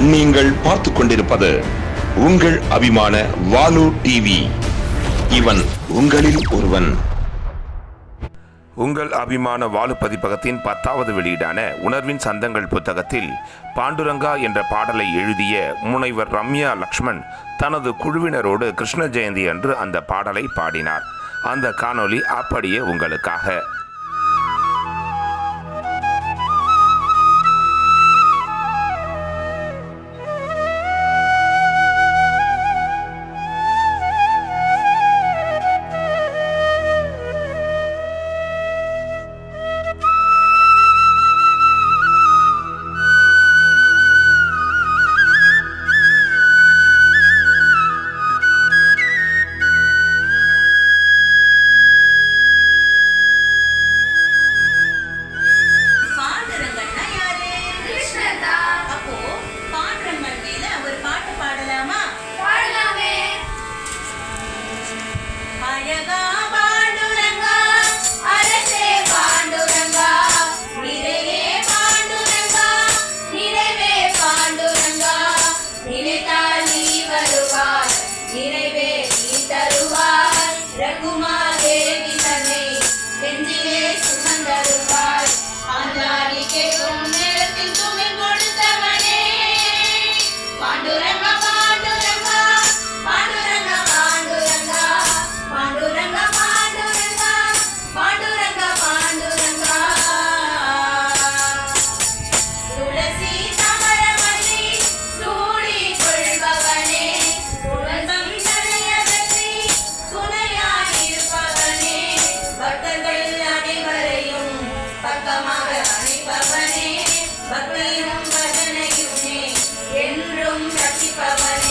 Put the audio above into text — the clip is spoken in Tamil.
நீங்கள் பார்த்து கொண்டிருப்பது உங்கள் அபிமான வாலு டிவி இவன் உங்களில் ஒருவன். உங்கள் அபிமான வாலு பதிப்பகத்தின் பத்தாவது வெளியீடான உணர்வின் சந்தங்கள் புத்தகத்தில் பாண்டுரங்கா என்ற பாடலை எழுதிய முனைவர் ரம்யா லக்ஷ்மண் தனது குழுவினரோடு கிருஷ்ண ஜெயந்தி அன்று அந்த பாடலை பாடினார். அந்த காணொளி அப்படியே உங்களுக்காக. அழிபவனே பகலும் பஜனையுமே என்றும் ரசிப்பவனே